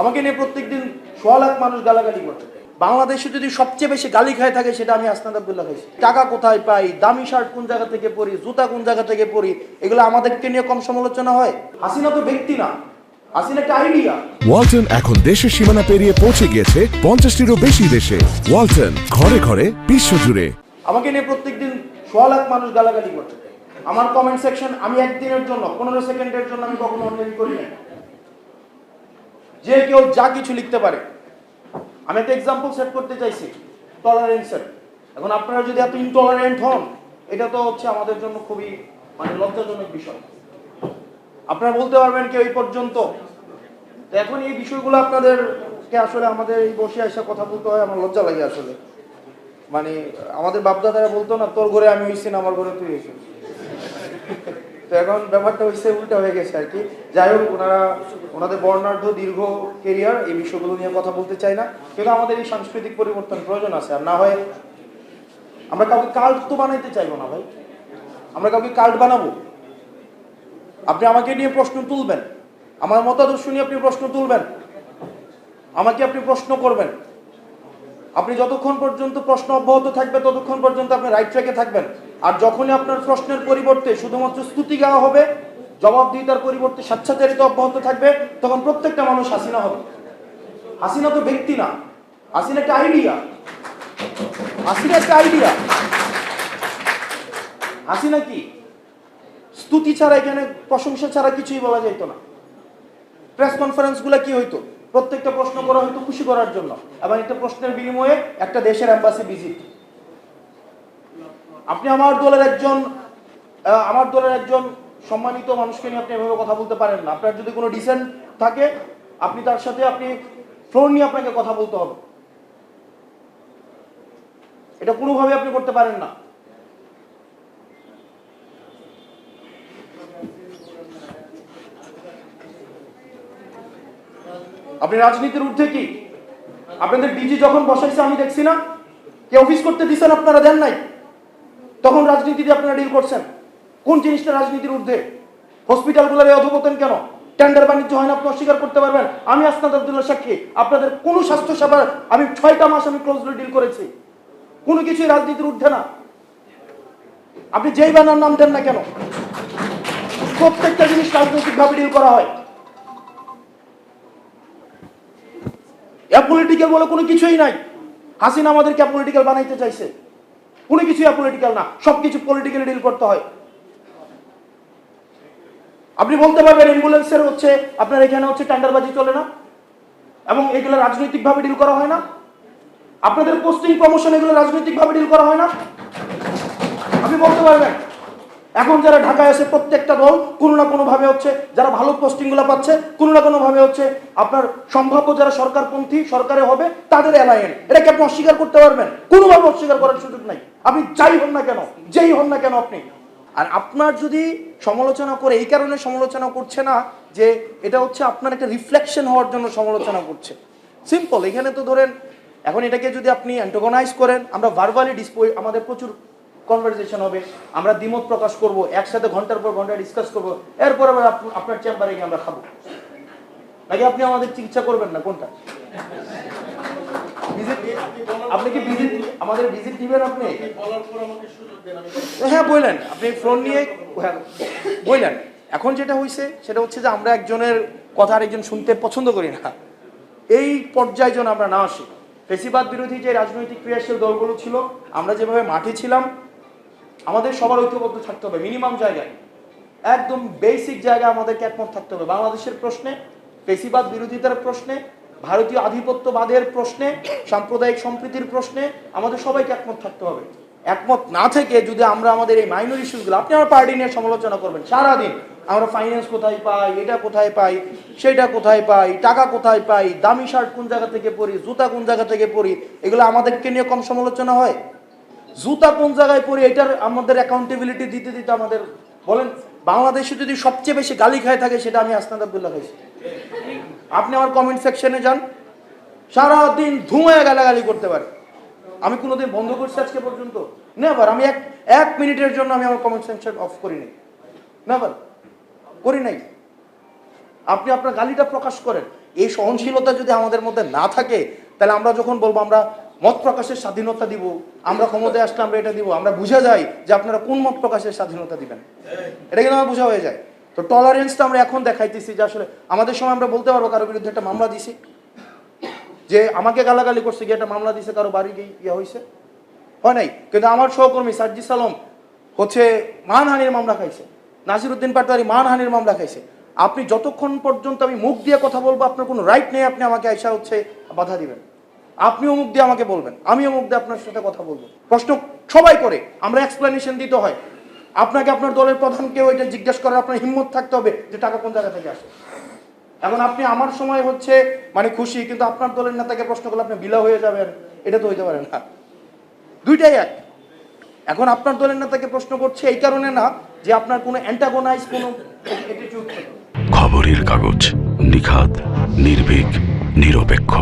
আমাকে নিয়ে প্রত্যেকদিন সোয়া লাখ মানুষ গালাগালি করতে বাংলাদেশে যদি সবচেয়ে বেশি গালি খায় থাকে সেটা আমি আসনাদ আব্দুল্লাহ খাইছি টাকা কোথায় পাই দামি শার্ট কোন জায়গা থেকে পরি জুতা কোন জায়গা থেকে পরি এগুলো আমাদেরকে নিয়ে কম সমালোচনা হয়। হাসিনা তো ব্যক্তি না। ওয়ালটন এখন দেশের সীমানা পেরিয়ে পৌঁছে গিয়েছে পঞ্চাশটিরও বেশি দেশে। ওয়ালটন ঘরে ঘরে বিশ্বজুড়ে আমাকে নিয়ে প্রত্যেকদিন সোয়া লাখ মানুষ গালাগালি করতে আমার কমেন্ট সেকশন আমি একদিনের জন্য পনেরো সেকেন্ডের জন্য আমি কখনো অনলাইন করি না যে কেউ যা কিছু লিখতে পারে। আমি একটা এক্সাম্পল সেট করতে চাইছি টলারেন্সের এখন আপনারা যদি এত ইনটলারেন্ট হন, এটা তো হচ্ছে আমাদের জন্য খুবই মানে লজ্জাজনক বিষয়। আপনারা বলতে পারবেন কি ওই পর্যন্ত? তো এখন এই বিষয়গুলো আপনাদেরকে আসলে আমাদের এই বসে এসে কথা বলতে হয়, আমার লজ্জা লাগে আসলে। মানে আমাদের বাপদাদারা বলতো না, তোর ঘরে আমি হইছি না আমার ঘরে তুই হইছিস তো এখন ব্যাপারটা হচ্ছে উল্টা হয়ে গেছে আর কি। যাই হোক, ওনারা, ওনাদের বর্ণাঢ্য দীর্ঘ কেরিয়ার এই বিষয়গুলো নিয়ে কথা বলতে চাই না। কিন্তু আমাদের এই সাংস্কৃতিক পরিবর্তন প্রয়োজন আছে। আর না হয় আমরা কাউকে কাল্ট তো বানাইতে চাইব না ভাই। আমরা কাউকে কাল্ট বানাবো। আপনি আমাকে নিয়ে প্রশ্ন তুলবেন। আমার মতাদর্শ নিয়ে আপনি প্রশ্ন তুলবেন। আমাকে আপনি প্রশ্ন করবেন। আপনি যতক্ষণ পর্যন্ত প্রশ্ন অব্যাহত থাকবে, ততক্ষণ পর্যন্ত আপনি রাইট ট্র্যাকে থাকবেন। যখনই আপনার প্রশ্নের পরিবর্তে শুধুমাত্র স্তুতি গাওয়া হবে, জবাবদিহিতার পরিবর্তে স্বেচ্ছাচারিতা অব্যাহত থাকবে, তখন প্রত্যেকটা মানুষ হাসিনা হবে। হাসিনা তো ব্যক্তি না। হাসিনা একটা আইডিয়া। হাসিনা একটা আইডিয়া। হাসিনা কি? স্তুতি ছাড়া এখানে প্রশংসা ছাড়া কিছুই বলা যেত না। প্রেস কনফারেন্সগুলো কি হইতো? প্রত্যেকটা প্রশ্ন করা হয়তো খুশি করার জন্য। এবং একটা প্রশ্নের বিনিময়ে একটা দেশের অ্যাম্বাসি ভিজিট আপনি আমার দলের একজন আমার দলের একজন সম্মানিত মানুষকে নিয়ে আপনি এভাবে কথা বলতে পারেন না। আপনার যদি কোনো ডিসেন্ট থাকে, আপনি তার সাথে আপনি ফ্লোর নিয়ে আপনাকে কথা বলতে হবে। এটা কোনোভাবে আপনি করতে পারেন না। আপনি রাজনীতির ঊর্ধ্বে কি? আপনাদের ডিজি যখন বসাইছে, আমি দেখছি না। কে অফিস করতে দিচ্ছেন আপনারা দেন নাই? তখন রাজনীতিতে আপনারা ডিল করছেন। কোন জিনিসটা রাজনীতির ঊর্ধ্বে? হসপিটালগুলোর এই অধপতন কেন? টেন্ডার বাণিজ্য হয় না, আপনি অস্বীকার করতে পারবেন। আমি আসনাদ আব্দুল্লাহ সাক্ষী, আপনাদের কোনো স্বাস্থ্য সেবার আমি ছয়টা মাস আমি ক্লোজলি ডিল করেছি। কোনো কিছুই রাজনীতির ঊর্ধ্বে না। আপনি যেই ব্যানার নাম দেন না কেন? প্রত্যেকটা জিনিস রাজনৈতিকভাবে ডিল করা হয়। অ্যাপলিটিক্যাল বলে কোনো কিছুই নাই। হাসিনা আমাদেরকে অ্যাপলিটিক্যাল বানাইতে চাইছে। কোনো কিছুই পলিটিক্যাল না সব কিছু পলিটিক্যালি ডিল করতে হয়। আপনি বলতে পারবেন অ্যাম্বুলেন্সের হচ্ছে, আপনার এখানে হচ্ছে টেন্ডারবাজি চলে না, এবং এগুলো রাজনৈতিকভাবে ডিল করা হয় না। আপনাদের পোস্টিং প্রমোশন এগুলো রাজনৈতিকভাবে ডিল করা হয় না। আপনি বলতে পারবেন। এখন যারা ঢাকায় আছে, প্রত্যেকটা দল কোনো না কোনো ভাবে হচ্ছে যারা ভালো পোস্টিংগুলো পাচ্ছে, কোনো না কোনো ভাবে হচ্ছে আপনার সম্ভাব্য যারা সরকারপন্থী, সরকারে হবে, তাদের অ্যালায়েন্ট এটাকে আপনি অস্বীকার করতে পারবেন? কোনোভাবে অস্বীকার করার সুযোগ নাই। আপনি যাই হন না কেন, যেই হন না কেন আপনি। আর আপনার যদি সমালোচনা করে, এই কারণে সমালোচনা করছে না যে এটা হচ্ছে আপনার একটা রিফ্লেকশন হওয়ার জন্য সমালোচনা করছে। সিম্পল এখানে তো ধরেন, এখন এটাকে যদি আপনি অ্যান্টোগনাইজ করেন, আমরা ভার্বালি ডিসপো আমাদের প্রচুর কনভারসেশন হবে আমরা দ্বিমত প্রকাশ করব একসাথে ঘণ্টার পর ঘণ্টা ডিসকাস করব এরপর আবার আপনার চেম্বারে গিয়ে আমরা খাব। নাকি আপনি আমাদের চিকিৎসা করবেন না? কোনটা? আপনি কি ভিজিট আমাদের ভিজিট দিবেন আপনি? হ্যাঁ বললেন আপনি ফোন নিয়ে হ্যাঁ বললেন এখন যেটা হয়েছে সেটা হচ্ছে যে আমরা একজনের কথা আরেকজন শুনতে পছন্দ করি না। এই পর্যায়ে যেন আমরা না আসি। ফেসিবাদ বিরোধী যে রাজনৈতিক ক্রিয়াশীল দলগুলো ছিল আমরা যেভাবে মাঠে ছিলাম আমাদের সবার ঐক্যবদ্ধ থাকতে হবে মিনিমাম জায়গায়। একদম বেসিক জায়গায় আমাদেরকে একমত থাকতে হবে। বাংলাদেশের প্রশ্নে, ফেসিবাদ বিরোধিতার প্রশ্নে, ভারতীয় আধিপত্যবাদের প্রশ্নে, সাম্প্রদায়িক সম্প্রীতির প্রশ্নে আমাদের সবাইকে একমত থাকতে হবে। একমত না থেকে যদি আমরা আমাদের এই মাইনর ইস্যুগুলো আপনি আমার পার্টি নিয়ে সমালোচনা করবেন সারাদিন, আমরা ফাইন্যান্স কোথায় পাই, এটা কোথায় পাই, সেটা কোথায় পাই, টাকা কোথায় পাই, দামি শার্ট কোন জায়গা থেকে পরি, জুতা কোন জায়গা থেকে পরি, এগুলো আমাদেরকে নিয়ে কম সমালোচনা হয়? জুতা কোন জায়গায় পরে এটার আমাদের অ্যাকাউন্টেবিলিটি দিতে দিতে আমাদের বলেন, বাংলাদেশে যদি সবচেয়ে বেশি গালি খায় থাকে, সেটা আমি আসনাদ আব্দুল্লাহ খাইছি। আপনি আমার কমেন্ট সেকশনে যান, সারাদিন ধুঁয়ে গালাগালি করতে পারে। আমি কোনোদিন বন্ধ করছি আজকে পর্যন্ত। নেভার আমি এক এক মিনিটের জন্য আমি আমার কমেন্ট সেকশন অফ করি নাই নেভার করি নাই। আপনি আপনার গালিটা প্রকাশ করেন। এই সহনশীলতা যদি আমাদের মধ্যে না থাকে, তাহলে আমরা যখন বলব, আমরা মত প্রকাশের স্বাধীনতা দিব, আমরা ক্ষমতায় আসলে আমরা এটা দিব, আমরা বুঝা যাই যে আপনারা কোন মত প্রকাশের স্বাধীনতা দিবেন। এটা কিন্তু আমার বোঝা হয়ে যায়। তো টলারেন্সটা আমরা এখন দেখাইতেছি যে আসলে আমাদের সময় আমরা বলতে পারব কারও বিরুদ্ধে একটা মামলা দিছি। যে আমাকে গালাগালি করছে, গিয়ে একটা মামলা দিছে, কারও বাড়ি গিয়ে ইয়ে হয়েছে হয় নাই? কিন্তু আমার সহকর্মী সাজ্জি সালম হচ্ছে মানহানির মামলা খাইছে। নাসিরুদ্দিন পাটোয়ারি মানহানির মামলা খাইছে। আপনি যতক্ষণ পর্যন্ত আমি মুখ দিয়ে কথা বলব, আপনার কোনো রাইট নেই, আপনি আমাকে আইসা হচ্ছে বাধা দিবেন। আপনিও মুখ দিয়ে আমাকে বলবেন আমিও মুখ দিয়ে আপনার সাথে কথা বলব। প্রশ্ন সবাই করে, আমরা এক্সপ্লেনেশন দিতে হয়। আপনাকে আপনার দলের প্রধানকেও এটা জিজ্ঞেস করার আপনার হিম্মত থাকতে হবে যে টাকা কোন জায়গা থেকে আসে। এখন আপনি আমার সময় হচ্ছে মানে খুশি, কিন্তু আপনার দলের নেতাকে প্রশ্ন করলে আপনি বিলা হয়ে যাবেন, এটা তো হইতে পারে না। দুইটাই এক। এখন আপনার দলের নেতাকে প্রশ্ন করছে এই কারণে না যে আপনার কোনো অ্যান্টাগোনাইজ কোনো খবরের কাগজ নিখাত নির্ভীক, নিরপেক্ষ।